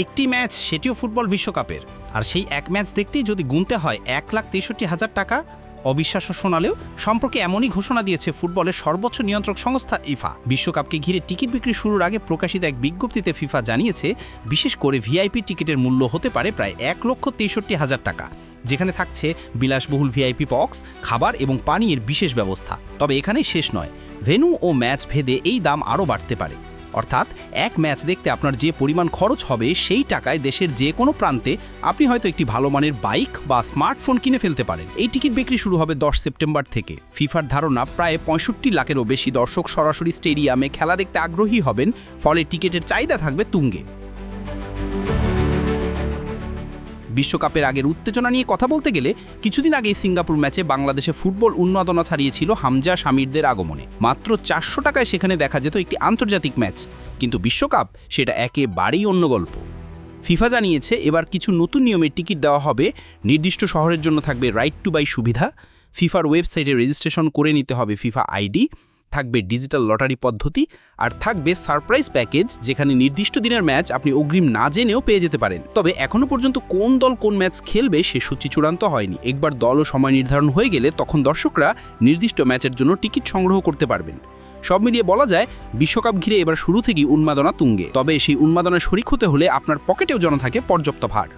একটি ম্যাচ সেটিও ফুটবল বিশ্বকাপের। আর সেই এক ম্যাচ দেখতেই যদি গুনতে হয় এক লাখ তেষট্টি হাজার টাকা, অবিশ্বাস্য শোনালেও সম্পর্কে এমনই ঘোষণা দিয়েছে ফুটবলের সর্বোচ্চ নিয়ন্ত্রক সংস্থা ইফা। বিশ্বকাপকে ঘিরে টিকিট বিক্রি শুরুর আগে প্রকাশিত এক বিজ্ঞপ্তিতে ফিফা জানিয়েছে, বিশেষ করে ভিআইপি টিকিটের মূল্য হতে পারে প্রায় এক লক্ষ তেষট্টি হাজার টাকা, যেখানে থাকছে বিলাসবহুল ভিআইপি বক্স, খাবার এবং পানীয়ের বিশেষ ব্যবস্থা। তবে এখানেই শেষ নয়, ভেন্যু ও ম্যাচ ভেদে এই দাম আরও বাড়তে পারে। অর্থাৎ এক ম্যাচ দেখতে আপনার যে পরিমাণ খরচ হবে সেই টাকায় দেশের যে কোনো প্রান্তে আপনি হয়তো একটি ভালো মানের বাইক বা স্মার্টফোন কিনে ফেলতে পারেন। এই টিকিট বিক্রি শুরু হবে দশ সেপ্টেম্বর থেকে। ফিফার ধারণা প্রায় পঁয়ষট্টি লাখেরও বেশি দর্শক সরাসরি স্টেডিয়ামে খেলা দেখতে আগ্রহী হবেন, ফলে টিকিটের চাহিদা থাকবে তুঙ্গে। বিশ্বকাপের আগের উত্তেজনা নিয়ে কথা বলতে গেলে কিছুদিন আগেই সিঙ্গাপুর ম্যাচে বাংলাদেশে ফুটবল উন্মাদনা ছাড়িয়েছিল হামজা শামিরদের আগমনে। মাত্র চারশো টাকায় সেখানে দেখা যেত একটি আন্তর্জাতিক ম্যাচ। কিন্তু বিশ্বকাপ সেটা একেবারেই অন্য গল্প। ফিফা জানিয়েছে, এবার কিছু নতুন নিয়মের টিকিট দেওয়া হবে। নির্দিষ্ট শহরের জন্য থাকবে রাইট টু বাই সুবিধা। ফিফার ওয়েবসাইটে রেজিস্ট্রেশন করে নিতে হবে ফিফা আইডি। থাকবে ডিজিটাল লটারি পদ্ধতি আর থাকবে সারপ্রাইজ প্যাকেজ যেখানে নির্দিষ্ট দিনের ম্যাচ আপনি অগ্রিম না জেনেও পেয়ে যেতে পারেন। তবে এখনও পর্যন্ত কোন দল কোন ম্যাচ খেলবে সে সূচি চূড়ান্ত হয়নি। একবার দল ও সময় নির্ধারণ হয়ে গেলে তখন দর্শকরা নির্দিষ্ট ম্যাচের জন্য টিকিট সংগ্রহ করতে পারবেন। সব মিলিয়ে বলা যায়, বিশ্বকাপ ঘিরে এবার শুরু থেকেই উন্মাদনা তুঙ্গে। তবে সেই উন্মাদনায় শরিক হতে হলে আপনার পকেটেও যেন থাকে পর্যাপ্ত ভার।